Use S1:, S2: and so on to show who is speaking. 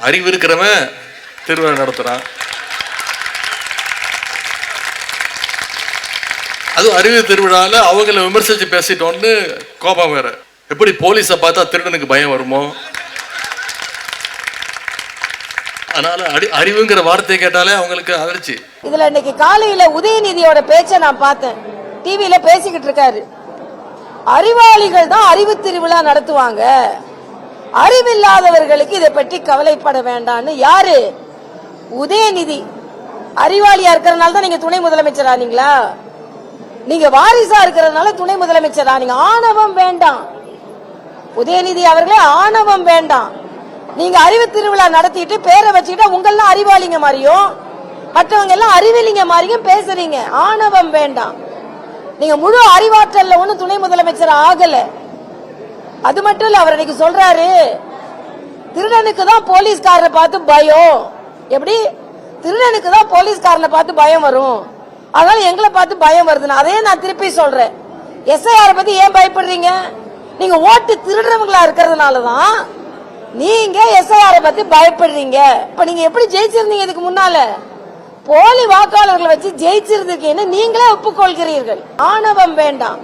S1: அறிவு இருக்கிறவன் திருவிழா நடத்துறான். அதுவும் அறிவு திருவிழாவில் அவங்கள விமர்சித்து பேசிட்டோன்னு கோபம் வேற. எப்படி போலீஸை பார்த்தா திருடனுக்கு பயம் வருமோ? அதனால அடி அறிவுங்கிற வார்த்தை கேட்டாலே அவங்களுக்கு அதிர்ச்சி.
S2: இதுல இன்னைக்கு காலையில உதயநிதியோட பேச்சை நான் பார்த்தேன். டிவியில பேசிக்கிட்டு இருக்காரு. அறிவாளிகள் தான் அறிவு திருவிழா நடத்துவாங்க. அறிவில்லாதவர்களுக்கு இதை பற்றி கவலைப்பட வேண்டாம்னு யாரு? உதயநிதி. அறிவாளியா இருக்கிறதுனால தான் நீங்க துணை முதலமைச்சர் ஆனீங்களா நீங்க வாரிசா இருக்கிறதுனால துணை முதலமைச்சர்? ஆனீங்க ஆணவம் வேண்டாம். உதயநிதி அவர்களே ஆணவம் வேண்டாம். நீங்க அறிவு திருவிழா நடத்திட்டு பேரை வச்சுக்கிட்டா உங்கெல்லாம் அறிவாளிங்க மாதிரியும் மற்றவங்க எல்லாம் அறிவிலிங்க மாதிரியும் பேசுறீங்க. ஆணவம் வேண்டாம். நீங்க முழு அறிவாற்றல்ல ஒன்றும் துணை முதலமைச்சர் ஆகலை. அது மட்டும் இல்ல அவர் இன்னைக்கு சொல்றாரு திருடனுக்கு தான் போலீஸ்காரனை பார்த்து பயம். எப்படி? திருடனுக்கு தான் போலீஸ்காரனை பார்த்து பயம் வரும். அதனால எங்களை பார்த்து பயம் வருதுன்னு அதே நான் திருப்பி சொல்றேன். எஸ்ஐஆர் பத்தி ஏன் பயப்படுறீங்க? நீங்க ஓட்டு திருடுறவங்களா இருக்கிறதுனால தான் நீங்க எஸ்ஐஆர் பத்தி பயப்படுறீங்க. இப்ப நீங்க எப்படி ஜெயிச்சிருந்தீங்க இதுக்கு முன்னால? போலி வாக்காளர்களை வச்சு ஜெயிச்சிருந்திருக்கீங்கன்னு நீங்களே ஒப்புக்கொள்கிறீர்கள். ஆணவம் வேண்டாம்.